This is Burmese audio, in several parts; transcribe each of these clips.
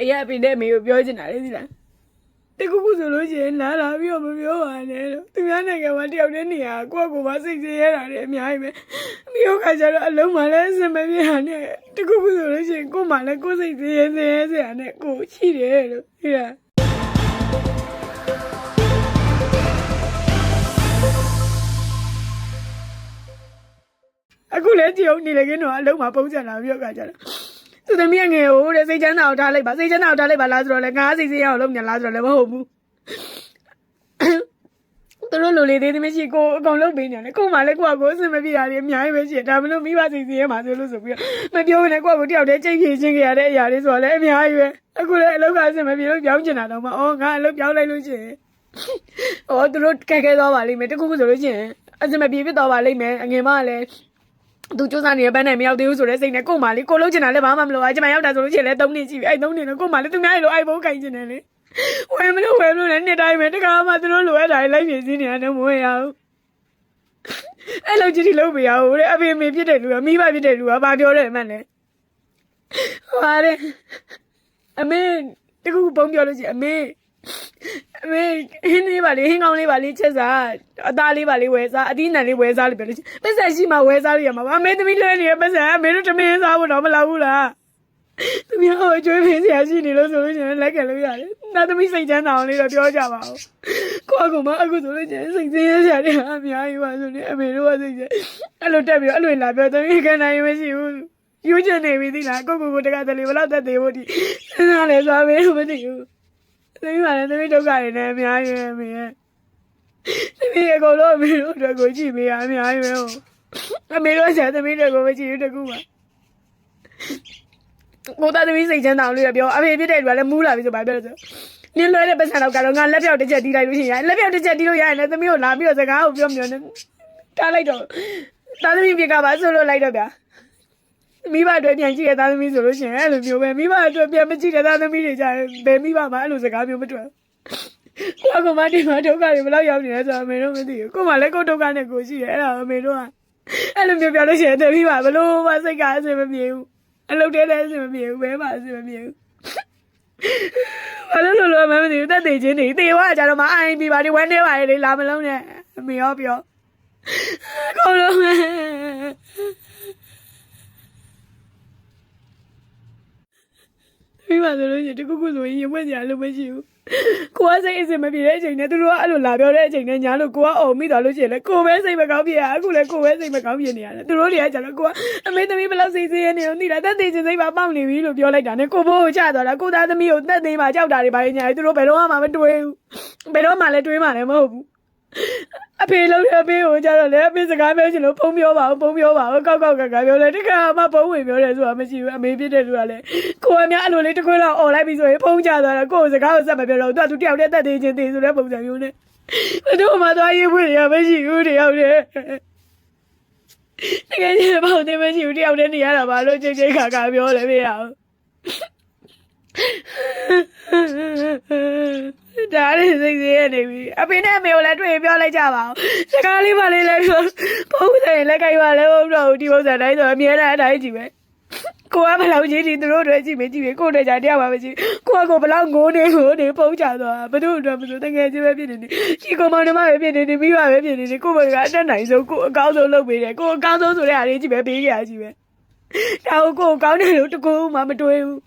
အရာအဖေနဲ့အမေကိုပြောချင်တာလေဒီလားတကူကူဆိုလို့ရှိရင်လာလာပြီးတော့မပြောပါနဲ့လို့သူများနိုင်ငံမှာတယောက်တည်းနေရကိုယ့်ကိုယ်ပါစိတ်ဆင်းရဲတာတွေအများကြီးပဲမြို့ခါကျတော့အလုံးမလည်းအစင်မပြေတာနဲ့တကူကူဆိုလို့ရှိရင်ကိုယ်မှလည်းကိုယ်စိတ်ဆင်းရဲဆင်းရဲစရာနဲ့ကိုယ်ရှိတယ်လို့ဒီလားအခုလည်းကြည့်အောင်နေလေကင်းတော့အလုံးမှာပုံစံလာပြီးတော့ကကြတယ် သူသမီးငယ်ဟိုတဲ့စိတ်ချမ်းသာအောင်ထားလိုက်ပါစိတ်ချမ်းသာအောင်ထားလိုက်ပါလားဆိုတော့လေငါစိတ်စေးအောင်လုပ်ညာလားဆိုတော့လည်းမဟုတ်ဘူးသူတို့လိုလေသေးသမီးရှိကိုအကောင်လုပ်ပေးနေတယ်ကို့မှာလည်းကိုကကိုအဆင်မပြေတာတွေအများကြီးပဲရှိတယ်ဒါမလို့မိဘစိတ်စေးရမှာဆိုလို့ဆိုပြီးတော့မပြောနဲ့ကိုကကိုတယောက်တည်းကြိတ်ဖြည့်ချင်းကြရတဲ့အရာတွေဆိုတော့လည်းအများကြီးပဲအခုလည်းအလုပ်ကအဆင်မပြေလို့ပြောင်းချင်တာတော့မှအော်ငါအလုပ်ပြောင်းလိုက်လို့ရှိရင်အော်သူတို့ခက်ခဲသွားပါလိမ့်မယ်တခုခုဆိုလို့ရှိရင်အဆင်မပြေဖြစ်သွားပါလိမ့်မယ်အငယ်မကလည်း သူစူးစမ်းနေတဲ့ဘန်းနဲ့မရောက်သေးဘူးဆိုတဲ့စိတ်နဲ့ကို့မာလေးကိုလုံးချင်တာလည်းဘာမှမလုပ်အားကျမရောက်တာဆိုလို့ရှိရင်လည်း၃နှစ်ရှိပြီအဲ့၃နှစ်နဲ့ကို့မာလေးသူများရေလိုအိုက်ဖုန်းကင်ချင်တယ်လေဝယ်မလို့ဝယ်မလို့လည်းနှစ်တိုင်းပဲတခါမှသူတို့လိုအပ်တာတွေလိုက်ပြစည်းနေရတယ်မဝင်ရဘူးအဲ့လိုကြည့်လို့မရဘူးတဲ့အဖေမေဖြစ်တဲ့လူကမိဘဖြစ်တဲ့လူကဘာပြောတယ်မှန်းလဲဟာတဲ့အမေတကူပုံပြောလို့ရှိရင်အမေ အမေဟင်းလေးပါလေဟင်းကောင်းလေးပါလေးချက်စားအသားလေးပါလေးဝယ်စားအသီးနှံလေးဝယ်စားလို့ပြောလို့ရှိရင်ပတ်ဆက်ရှိမှဝယ်စားလို့ရမှာပါအမေသမီးလွှဲနေတဲ့ပတ်ဆက်အမေတို့တမင်းစားဖို့တော့မလောက်ဘူးလားသမီးဟိုအကျွေးဖေးစရာရှိနေလို့ဆိုလို့ရှိရင်လက်ခံလို့ရတယ်နောက်သမီးစိတ်ချမ်းသာအောင်လေးတော့ပြောကြပါဦးကိုယ့်အကူမအခုဆိုလို့ရှိရင်စိတ်ဆင်းရဲစရာတွေအများကြီးပါဆိုနေအမေတို့ကစိတ်ချအဲ့လိုတက်ပြီးတော့အဲ့လိုလာပြောသမီးခံနိုင်မရှိဘူးယူချင်နေပြီသီလားကိုကိုကိုတကတလေဘလောက်တက်သေးဖို့ဒီစဉ်းစားလဲသွားမေးလို့မသိဘူး သမီးပါလေသမီးဒုက္ခတွေနဲ့အများကြီးပဲအမေရဲ့သမီးအကုန်လုံးအမေတို့အတွက်ကိုကြည့်ပေးရအများကြီးပဲဟုတ်အမေတို့ဆက်သမီးတွေကိုမကြည့်ဘူးတကူပါကိုသားသမီးစိတ်ချမ်းသာအောင်လို့ပြောအမေဖြစ်တဲ့လူကလည်းမူးလာပြီဆိုပါပြောလို့ဆိုနင်းလွှဲတဲ့ပတ်စံတော့ကတော့ငါလက်ပြောက်တစ်ချက်တီးလိုက်လို့ရှိရင်လက်ပြောက်တစ်ချက်တီးလို့ရရင်လည်းသမီးကိုလာပြီးတော့စကားကိုပြောမျိုးနဲ့တားလိုက်တော့သားသမီးပြကပါဆိုလို့လိုက်တော့ဗျာ မိဘအတွက်ပြန်ကြည့်ရသားသမီးဆိုလို့ရှိရင်အဲ့လိုမျိုးပဲမိဘအတွက်ပြန်မကြည့်တဲ့သားသမီးတွေကြရင်ဘယ်မိဘမှအဲ့လိုစကားမျိုးမတွေ့ဘူးကိုကမှဒီမှာဒုက္ခတွေဘယ်လောက်ရောက်နေလဲဆိုတော့အမေတို့မသိဘူးကိုမှလည်းကိုဒုက္ခနဲ့ကိုရှိတယ်အဲ့ဒါအမေတို့ကအဲ့လိုမျိုးပြောလို့ရှိရင်တပီးပါဘလို့မှစိတ်ကအဆင်မပြေဘူးအလုပ်တဲလည်းအဆင်မပြေဘူးဘယ်မှအဆင်မပြေဘူးဘာလို့လို့လို့မမသိဘူးတက်သေးချင်းနေတေဝါကြတော့မအိုင်ပြပါဒီဝမ်းနေပါလေလာမလုံးနဲ့အမေရောပြောကိုလုံး မိမဆိုလို့ရှိရင်တခုခုဆိုရင်ရင်ဝက်စရာလို့မရှိဘူးကိုကစိတ်အစင်မပြေတဲ့အချိန်နဲ့သူတို့ကအဲ့လိုလာပြောတဲ့အချိန်နဲ့ညာလို့ကိုကអော်မိသွားလို့ရှိရင်လေကိုပဲစိတ်မကောင်းဖြစ်ရအခုလည်းကိုပဲစိတ်မကောင်းဖြစ်နေရတယ်သူတို့တွေကကျတော့ကိုကအမေသမီးဘယ်လောက်စိတ်ဆင်းရဲနေလို့သိလားတက်သေးချင်းစိတ်ပါပေါက်နေပြီလို့ပြောလိုက်တာနဲ့ကိုဘိုးကိုချသွားတာကိုသားသမီးကိုတက်သေးမှကြောက်တာတွေပါညာသူတို့ဘယ်တော့မှမတွေးဘူးဘယ်တော့မှလည်းတွေးမှလည်းမဟုတ်ဘူး အဖေလုံးတဲ့အဖေကိုကြတော့လေအဖေစကားပြောချင်လို့ဖုံးပြောပါဦးဖုံးပြောပါဦးကောက်ကောက်ကကပြောလေတခါမှဖုံးဝင်ပြောတယ်ဆိုတာမရှိဘူးအမေဖြစ်တဲ့လူကလည်းကိုယ်ကများအဲ့လိုလေးတစ်ခွေးလောက်អော်လိုက်ပြီဆိုရင်ဖုံးချသွားတာကိုယ်စကားကိုစက်မပြောတော့သူကသူတယောက်တည်းတက်သေးချင်းသေးဆိုတဲ့ပုံစံမျိုးနဲ့ဘယ်တော့မှသွားရေးဖွင့်ရမရှိဘူးတယောက်တည်းတကယ်ကြီးပေါ့တယ်မရှိဘူးတယောက်တည်းနေရတာပါလို့ချိန်ချိန်ခါခါပြောလည်းမရဘူး ဒါလေးစိတ်ဆင်းရဲနေပြီအဖေနဲ့အမေကိုလည်းတွေ့ရင်ပြောလိုက်ကြပါဦးစကားလေးပါလေးလည်းပြောပုံစံရင်လည်းကြိုက်ပါလဲမဟုတ်တော့ဘူးဒီပုံစံတိုင်းဆိုအမြဲတမ်းအတိုင်းကြည့်ပဲကိုကဘယ်လောက်ကြီးဒီသူတို့တွေကြည့်မကြည့်ပဲကိုတဲ့ကြတရားပါမကြည့်ကိုကကိုဘယ်လောက်ငိုနေကိုနေပုံချသွားဘယ်သူတို့မလို့တကယ်ချင်းပဲဖြစ်နေတယ်ဒီကောင်မောင်နှမပဲဖြစ်နေတယ်မိဘပဲဖြစ်နေတယ်ကိုဘကအတက်နိုင်ဆုံးကိုအကောင်းဆုံးလုပ်ပေးတယ်ကိုအကောင်းဆုံးဆိုတဲ့အားလေးကြည့်ပဲပေးကြရကြည့်ပဲဒါကိုကိုကောင်းတယ်လို့တကူမှမတွေးဘူး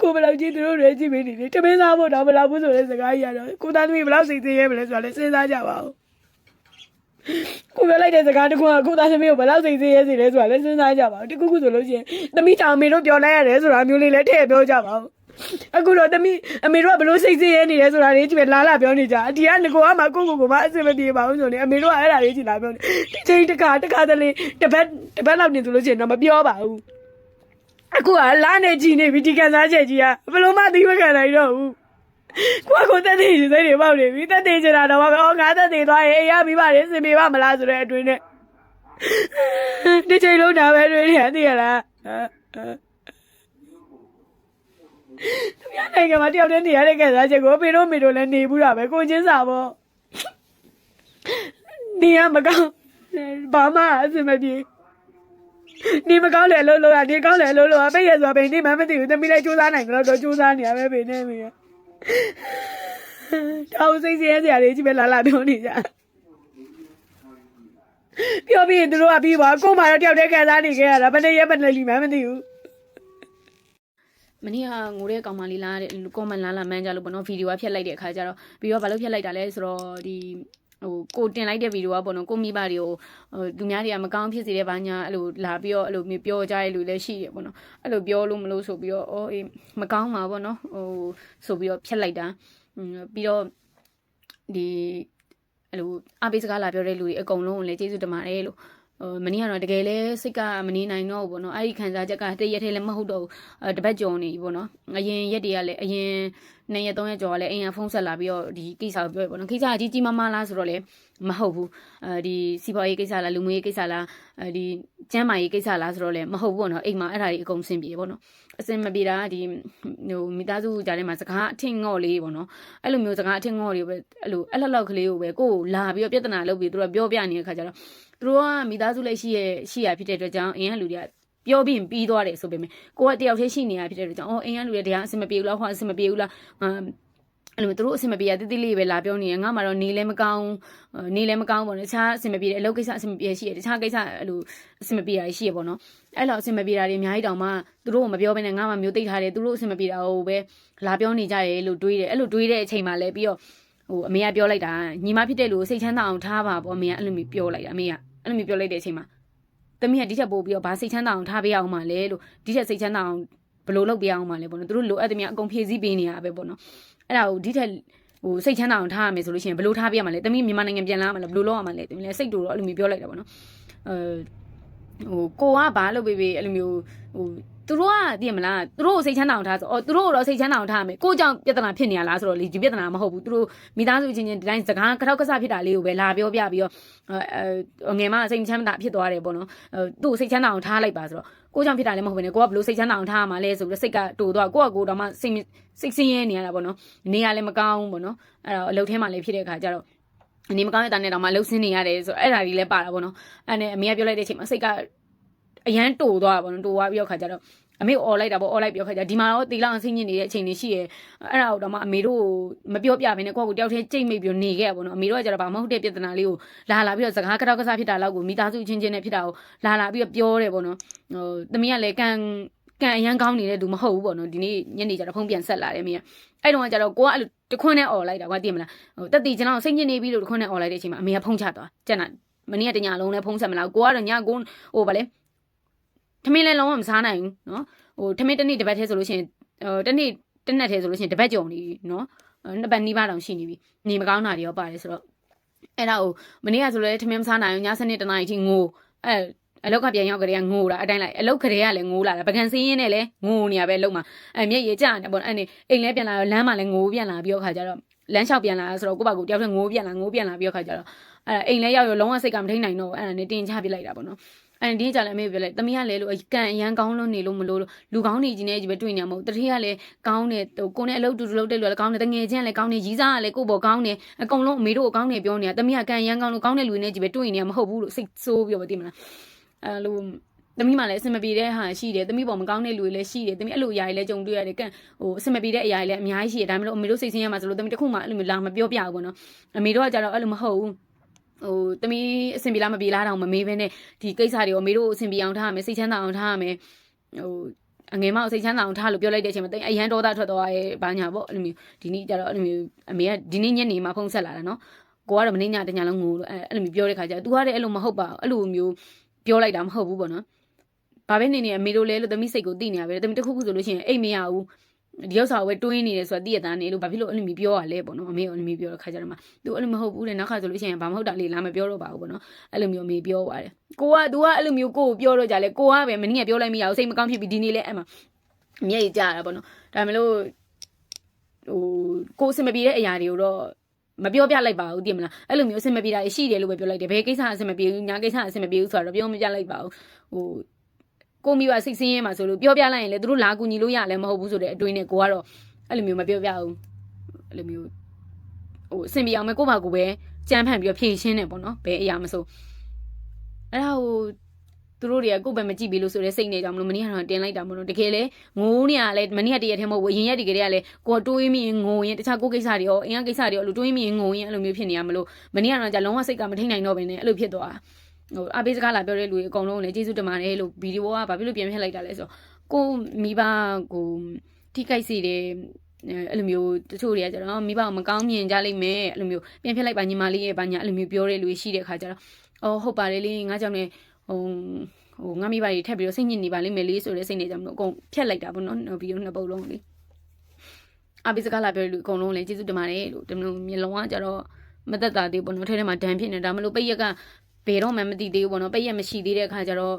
ကိုဘယ်လောက်ကြီးသူတို့တွေကြည့်ပေးနေတယ်တမင်းသားဖို့တော့ဘယ်လောက်ဘူးဆိုတဲ့စကားကြီးရတော့ကိုသားသမီးဘယ်လောက်စိတ်သေးရဲမလဲဆိုတာလည်းစဉ်းစားကြပါဦးကိုပြောလိုက်တဲ့စကားတခုကကိုသားသမီးကိုဘယ်လောက်စိတ်သေးရဲစီလဲဆိုတာလည်းစဉ်းစားကြပါဦးတခုခုဆိုလို့ရှိရင်သမီးတောင်အမေတို့ပြောလိုက်ရတယ်ဆိုတာမျိုးလေးလည်းထည့်ပြောကြပါဦးအခုတော့သမီးအမေတို့ကဘယ်လိုစိတ်သေးရဲနေလဲဆိုတာလေးကြည့်ပဲလာလာပြောနေကြဒီကငကိုကမှကိုကိုကိုမှအဆင်မပြေပါဘူးဆိုနေအမေတို့ကအဲ့ဒါလေးကြည့်လာပြောနေဒီချိန်တခါတခါတလေတပတ်တပတ်လောက်နေဆိုလို့ရှိရင်တော့မပြောပါဘူး အခုကလာနေကြည့်နေပြီဒီကန်စားချက်ကြီးကဘယ်လိုမှသိမခံနိုင်တော့ဘူးကိုကကိုတက်သေးစိတ်တွေပေါက်နေပြီတက်သေးချင်တာတော့ပဲအော်ငါတက်သေးသွားရင်အေးရမိပါတယ်စင်ပြေပါမလားဆိုတဲ့အတွင်းနဲ့ဒီချိန်လုံးဒါပဲတွေးနေသိရလားသူများနိုင်ငံမှာတယောက်တည်းနေရတဲ့ကန်စားချက်ကိုပေတော့မေတို့လည်းနေဘူးတာပဲကိုချင်းစာပေါ့နေရမကောင်းဘာမှအဆင်မပြေ နေမကောင်းလေအလုပ်လုပ်တာနေကောင်းလေအလုပ်လုပ်တာပိတ်ရဆိုပိတ်နေမှမသိဘူးသမီးလည်းစူးစမ်းနိုင်တော့တော့စူးစမ်းနေရပဲပိတ်နေမိရတောက်စိတ်ဆင်းရဲစရာတွေကြီးပဲလာလာပြောနေကြပြောပြီးရင်သူတို့ကပြီးပါကို့မှာတော့တယောက်တည်းခံစားနေခဲ့ရတာဘယ်နဲ့ရက်ဘယ်နဲ့လီမှမသိဘူးမနေ့ကငိုတဲ့ကောင်မလေးလားတဲ့ကွန်မန့်လာလာမန်းကြလို့ပေါ့နော်ဗီဒီယိုကဖျက်လိုက်တဲ့အခါကျတော့ပြီးတော့ဘာလို့ဖျက်လိုက်တာလဲဆိုတော့ဒီ ဟိုကိုတင်လိုက်တဲ့ဗီဒီယိုကပေါ့နော်ကိုမိဘတွေကိုဟိုသူများတွေကမကောင်းဖြစ်စေတဲ့ဘာညာအဲ့လိုလာပြီးတော့အဲ့လိုမျိုးပြောကြရလို့လည်းရှိတယ်ပေါ့နော်အဲ့လိုပြောလို့မလို့ဆိုပြီးတော့အော်အေးမကောင်းပါပေါ့နော်ဟိုဆိုပြီးတော့ဖျက်လိုက်တာပြီးတော့ဒီအဲ့လိုအပိစကားလာပြောတဲ့လူတွေအကုန်လုံးကိုလည်းကျေးဇူးတင်ပါတယ်လို့ဟိုမနေ့ကတော့တကယ်လဲစိတ်ကမနေနိုင်တော့ဘူးပေါ့နော်အဲ့ဒီခံစားချက်ကတရက်ထဲလည်းမဟုတ်တော့ဘူးအဲတပတ်ကြော်နေပြီပေါ့နော်အရင်ရက်တွေကလည်းအရင် နှစ်ရက်သုံးရက်ကြော်ကလည်းအိမ်ကဖုန်းဆက်လာပြီးတော့ဒီကိစ္စကိုပြောရပေါ့နော်ကိစ္စကကြီးကြီးမားမားလားဆိုတော့လည်းမဟုတ်ဘူးအဲဒီစီးပွားရေးကိစ္စလားလူမှုရေးကိစ္စလားအဲဒီကျန်းမာရေးကိစ္စလားဆိုတော့လည်းမဟုတ်ဘူးပေါ့နော်အိမ်မှာအဲ့ဒါတွေအကုန်ဆင်ပြေပေါ့နော်အစင်မပြေတာဒီဟိုမိသားစုကြားထဲမှာစကားအထင်ငေါ့လေးပေါ့နော်အဲ့လိုမျိုးစကားအထင်ငေါ့လေးပဲအဲ့လိုအဲ့လောက်လောက်ကလေးကိုပဲကိုယ်လာပြီးတော့ပြဿနာလုပ်ပြီးသူတို့ကပြောပြနေတဲ့ခါကျတော့သူတို့ကမိသားစုလည်းရှိရရှိရဖြစ်တဲ့အတွက်ကြောင့်အရင်ကလူတွေက ပြောပြီးရင်ပြီးသွားတယ်ဆိုပေမဲ့ကိုကတယောက်တည်းရှိနေရဖြစ်တဲ့အတွက်ကြောင့်အော်အိမ်ကလူတွေတရားအဆင်မပြေဘူးလားဟောအဆင်မပြေဘူးလားငါအဲ့လိုသူတို့အဆင်မပြေရတိတိလေးပဲလာပြောနေရငါမှတော့နေလည်းမကောင်းနေလည်းမကောင်းပေါ့နော်တခြားအဆင်မပြေတဲ့အလုပ်ကိစ္စအဆင်မပြေရှိရတခြားကိစ္စအဲ့လိုအဆင်မပြေတာရှိရပေါ့နော်အဲ့လိုအဆင်မပြေတာတွေအများကြီးတောင်မှသူတို့ကမပြောဘဲနဲ့ငါမှမျိုးသိထားတယ်သူတို့အဆင်မပြေတာကိုပဲလာပြောနေကြတယ်လို့တွေးတယ်အဲ့လိုတွေးတဲ့အချိန်မှာလည်းပြီးတော့ဟိုအမေကပြောလိုက်တာညီမဖြစ်တဲ့လူကိုစိတ်ချမ်းသာအောင်ထားပါပေါ့အမေကအဲ့လိုမျိုးပြောလိုက်တာအမေကအဲ့လိုမျိုးပြောလိုက်တဲ့အချိန်မှာ တမီးကဒီချက်ပို့ပြီးတော့ဘာစိတ်ချမ်းသာအောင်ထားပေးအောင်မလဲလို့ဒီချက်စိတ်ချမ်းသာအောင်ဘယ်လိုလုပ်ပေးအောင်မလဲပေါ့နော်သူတို့လိုအပ်တဲ့မြအကုန်ဖြည့်ဆည်းပေးနေရပဲပေါ့နော်အဲ့ဒါကိုဒီထက်ဟိုစိတ်ချမ်းသာအောင်ထားရမယ်ဆိုလို့ရှိရင်ဘယ်လိုထားပေးရမှာလဲတမီးမြန်မာနိုင်ငံပြန်လာမှာလဲဘယ်လိုလုပ်ရမှာလဲတမီးလည်းစိတ်တူတော့အဲ့လိုမျိုးပြောလိုက်တာပေါ့နော်အဲဟိုကိုကဘာလုပ်ပေးပေးအဲ့လိုမျိုးဟို သူတို့ကသိရမလားသူတို့ကိုစိတ်ချမ်းသာအောင်ထားဆိုအော်သူတို့ကိုတော့စိတ်ချမ်းသာအောင်ထားရမယ်ကိုကြောင့်ပြဿနာဖြစ်နေရလားဆိုတော့လေဒီပြဿနာမဟုတ်ဘူးသူတို့မိသားစုချင်းချင်းဒီတိုင်းစကားကတော့ကစားဖြစ်တာလေးကိုပဲလာပြောပြပြီးတော့အဲငယ်မစိတ်ချမ်းသာဖြစ်သွားတယ်ပေါ့နော်အဲသူ့ကိုစိတ်ချမ်းသာအောင်ထားလိုက်ပါဆိုတော့ကိုကြောင့်ဖြစ်တာလည်းမဟုတ်ဘဲနဲ့ကိုကဘလို့စိတ်ချမ်းသာအောင်ထားရမှာလဲဆိုပြီးစိတ်ကတူသွားကိုကကိုတော့မှစိတ်စိတ်ဆင်းရဲနေရတာပေါ့နော်နေရလည်းမကောင်းပေါ့နော်အဲ့တော့အလုပ်ထဲမှာလည်းဖြစ်တဲ့အခါကျတော့အနေမကောင်းတဲ့တာနဲ့တော့မှလှုပ်ဆင်းနေရတယ်ဆိုအဲ့ဒါကြီးလည်းပါတာပေါ့နော်အဲ့နဲ့အမေကပြောလိုက်တဲ့အချိန်မှာစိတ်က အရန်တူသွားတာပေါ့နော်တူသွားပြီးတော့ခါကျတော့အမေကိုអော်လိုက်တာပေါ့អော်လိုက်ပြောခါကျဒီမှာတော့တီလာအောင်ဆင်းညင်နေတဲ့အချိန်တွေရှိရဲအဲ့ဒါတော့မှအမေတို့မပြောပြဘဲနဲ့ကိုယ့်ကိုတယောက်တည်းကြိတ်မိတ်ပြီးနေခဲ့ရပေါ့နော်အမေတို့ကကျတော့ဗာမဟုတ်တဲ့ပြဿနာလေးကိုလာလာပြီးတော့စကားကတော့ကစားဖြစ်တာလောက်ကိုမိသားစုချင်းချင်းနဲ့ဖြစ်တာကိုလာလာပြီးတော့ပြောတယ်ပေါ့နော်ဟိုသမီးကလည်းကန်ကန်အရန်ကောင်းနေတဲ့သူမဟုတ်ဘူးပေါ့နော်ဒီနေ့ညနေကျတော့ဖုန်းပြန်ဆက်လာတယ်မင်းကအဲ့တော့ကကျတော့ကိုကအဲ့လိုတခွန်းနဲ့អော်လိုက်တာကွာသိမလားဟိုတက်တီကျွန်တော်စိတ်ညစ်နေပြီလို့တခွန်းနဲ့អော်လိုက်တဲ့အချိန်မှာအမေကဖုန်းချသွားကျန်တာမနေ့ကတညလုံးလည်းဖုန်းဆက်မလားကိုကတော့ညကိုဟိုဗာလဲ ထမင်းလည်းလုံးဝမစားနိုင်ဘူးနော်ဟိုထမင်းတစ်နေ့တစ်ပတ်ထဲဆိုလို့ရှိရင်ဟိုတစ်နေ့တစ်နက်ထဲဆိုလို့ရှိရင်တစ်ပတ်ကြုံနေပြီနော်နှစ်ပတ်နီးပါးတောင်ရှိနေပြီနေမကောင်းတာတွေရောပါတယ်ဆိုတော့အဲ့ဒါကိုမနေ့ကဆိုလည်းထမင်းမစားနိုင်ဘူးညစနေတနားရီထိငိုအဲအလောက်ကပြန်ရောက်ကြတဲ့ကငိုတာအတိုင်းလိုက်အလောက်ကလေးကလည်းငိုလာတာပကံစင်းရင်းနဲ့လည်းငိုနေရပဲလုံးမှာအဲမျက်ရည်ကျနေပေါ့အဲ့နေအိမ်လဲပြန်လာတော့လမ်းမှာလည်းငိုပြန်လာပြီးတော့ခါကြတော့လမ်းလျှောက်ပြန်လာဆိုတော့ကိုယ့်ဘာကိုတယောက်တည်းငိုပြန်လာငိုပြန်လာပြီးတော့ခါကြတော့အဲ့အိမ်လဲရောက်ရောလုံးဝစိတ်ကမထိန်နိုင်တော့ဘူးအဲ့ဒါနဲ့တင်ချပြလိုက်တာပေါ့နော် အဲဒီကြလည်းအမေပြောလိုက်တမီးကလည်းလို့ကန်အရန်ကောင်းလို့နေလို့မလို့လူကောင်းနေကြီးနေကြီးပဲတွေ့နေမှာမဟုတ်တတိကလည်းကောင်းတယ်ဟိုကိုနဲ့အလုပ်တူတူလုပ်တဲ့လူကလည်းကောင်းတယ်တငယ်ချင်းကလည်းကောင်းတယ်ရီးစားကလည်းကိုပေါ်ကောင်းတယ်အကုန်လုံးအမေတို့ကိုကောင်းတယ်ပြောနေတာတမီးကကန်အရန်ကောင်းလို့ကောင်းတဲ့လူတွေနဲ့ကြီးပဲတွေ့နေရမှာမဟုတ်ဘူးလို့စိတ်ဆိုးပြောပါသိမလားအဲလိုသမီးမှလည်းအဆင်မပြေတဲ့ဟာရှိတယ်သမီးပေါ်မကောင်းတဲ့လူတွေလည်းရှိတယ်သမီးအဲ့လိုအရာတွေလည်းကြုံတွေ့ရတယ်ကန့်ဟိုအဆင်မပြေတဲ့အရာတွေလည်းအများကြီးရှိတယ်ဒါပေမဲ့အမေတို့စိတ်ဆင်းရမှာဆိုလို့သမီးတစ်ခုမှအဲ့လိုမျိုးလာမပြောပြဘူးပေါ့နော်အမေတို့ကကြတော့အဲ့လိုမဟုတ်ဘူး ဟိုတမီးအဆင်ပြေလားမပြေလားတောင်မမေးဘဲနဲ့ဒီကိစ္စတွေကိုအမေတို့အဆင်ပြေအောင်ထားရမယ်စိတ်ချမ်းသာအောင်ထားရမယ်ဟိုအငယ်မအောင်စိတ်ချမ်းသာအောင်ထားလို့ပြောလိုက်တဲ့အချိန်မှာတိတ်အရန်ဒေါသထွက်သွားရဲ့ဘာညာပေါ့အဲ့လိုမျိုးဒီနေ့ကျတော့အဲ့လိုမျိုးအမေကဒီနေ့ညနေမှာဖုန်းဆက်လာတာနော်ကိုကတော့မနေ့ညတညလုံးငိုလို့အဲ့လိုမျိုးပြောတဲ့ခါကျတော့ तू ကလည်းအဲ့လိုမဟုတ်ပါဘူးအဲ့လိုမျိုးပြောလိုက်တာမဟုတ်ဘူးပေါ့နော်ဘာပဲနေနေအမေတို့လဲလို့သမီးစိတ်ကိုသိနေရပဲသမီးတစ်ခုခုဆိုလို့ရှိရင်အိတ်မရဘူး ဒီဥစ္စာကိုပဲတွင်းနေတယ်ဆိုတာသိရတာနေလို့ဘာဖြစ်လို့အဲ့လိုမျိုးပြောရလဲပေါ့နော်အမေကအဲ့လိုမျိုးပြောတဲ့ခါကျတော့မှ तू အဲ့လိုမဟုတ်ဘူးတဲ့နောက်ခါဆိုလို့ရှိရင်ဘာမဟုတ်တာလေးလာမပြောတော့ပါဘူးပေါ့နော်အဲ့လိုမျိုးအမေပြောပါတယ်ကိုက तू ကအဲ့လိုမျိုးကိုကိုပြောတော့ကြလဲကိုကပဲမင်းကပြောလိုက်မိရအောင်စိတ်မကောင်းဖြစ်ပြီးဒီနေ့လဲအဲ့မှာမျက်ရည်ကျတာပေါ့နော်ဒါမှမလို့ဟိုကိုအစင်မပြေတဲ့အရာတွေကိုတော့မပြောပြလိုက်ပါဘူးတည်မလားအဲ့လိုမျိုးအဆင်မပြေတာရှိတယ်လို့ပဲပြောလိုက်တယ်ဘယ်ကိစ္စအဆင်မပြေဘူးညာကိစ္စအဆင်မပြေဘူးဆိုတော့ပြောမပြလိုက်ပါဘူးဟို ကိုမိဘစိတ်ဆင်းရဲမှာဆိုလို့ပြောပြလိုက်ရင်လေသူတို့လာကူညီလို့ရလည်းမဟုတ်ဘူးဆိုတဲ့အတွေ့နဲ့ကိုကတော့အဲ့လိုမျိုးမပြောပြဘူးအဲ့လိုမျိုးဟိုအဆင်ပြေအောင်ပဲကိုယ့်ဘာကိုယ်ပဲကြမ်းဖန်ပြီးတော့ဖြည့်ရှင်းတယ်ပေါ့နော်ဘယ်အရာမဆိုအဲ့ဒါဟိုသူတို့တွေကကိုယ့်ဘက်မကြည့်ပြီလို့ဆိုတဲ့စိတ်နဲ့ကြောင့်မလို့မနေ့ကတော့တင်လိုက်တာမလို့တကယ်လေငိုးနေရလဲမနေ့ကတရက်ထဲမဟုတ်ဘူးအရင်ရက်ဒီကလေးကလည်းကိုယ်တွေးမိရင်ငိုရင်တခြားကိုယ်ကိစ္စတွေရောအင်္ဂကိစ္စတွေရောအဲ့လိုတွေးမိရင်ငိုရင်အဲ့လိုမျိုးဖြစ်နေရမလို့မနေ့ကတော့じゃလုံးဝစိတ်ကမထိန်နိုင်တော့ဘဲနဲ့အဲ့လိုဖြစ်သွား ဟိုအပေးစကားလာပြောတဲ့လူတွေအကုန်လုံးလည်းကျေးဇူးတင်ပါတယ်လို့ဗီဒီယိုကဘာဖြစ်လို့ပြန်ဖြတ်လိုက်တာလဲဆိုတော့ကိုမိဘကိုထိခိုက်စေတယ်အဲ့လိုမျိုးတချို့တွေကကျတော့မိဘကိုမကောင်းမြင်ကြလိမ့်မယ်အဲ့လိုမျိုးပြန်ဖြတ်လိုက်ပါညီမလေးရဲ့ဘာညာအဲ့လိုမျိုးပြောတဲ့လူတွေရှိတဲ့ခါကျတော့အော်ဟုတ်ပါတယ်လေငါကြောင့်လည်းဟိုဟိုငါမိဘတွေထပ်ပြီးတော့စိတ်ညစ်နေပါလိမ့်မယ်လေဆိုတဲ့စိတ်နဲ့ကြောင့်မလို့အကုန်ဖြတ်လိုက်တာပေါ့နော်ဗီဒီယိုနှစ်ပုတ်လုံးလေအပိစကားလာပြောတဲ့လူအကုန်လုံးလည်းကျေးဇူးတင်ပါတယ်လို့ဒီလိုမျိုးလုံးဝကျတော့မသက်သာသေးဘူးပေါ့နော်ထဲထဲမှာဒဏ်ဖြစ်နေတာမလို့ပိတ်ရက်က ဘယ်တော့မှမသိသေးဘူးပေါ့နော်ပိတ်ရက်မရှိသေးတဲ့အခါကျတော့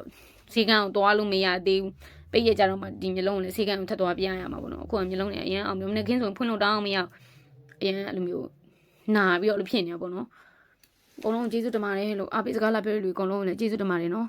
ဈေးကန်းကိုသွားလို့မရသေးဘူးပိတ်ရက်ကြတော့မှဒီမျိုးလုံးကိုလည်းဈေးကန်းကိုထပ်သွားပြရမှာပေါ့နော်အခုကမျိုးလုံးနဲ့အရင်အောင်မျိုးနဲ့ခင်းဆိုရင်ဖွင့်လို့တောင်းအောင်မရဘူးအရင်အဲ့လိုမျိုးနာပြီးတော့လို့ဖြစ်နေတာပေါ့နော်အကုန်လုံးကျေးဇူးတင်ပါတယ်လို့အပိစကားလာပြောတဲ့လူအကုန်လုံးလည်းကျေးဇူးတင်ပါတယ်နော်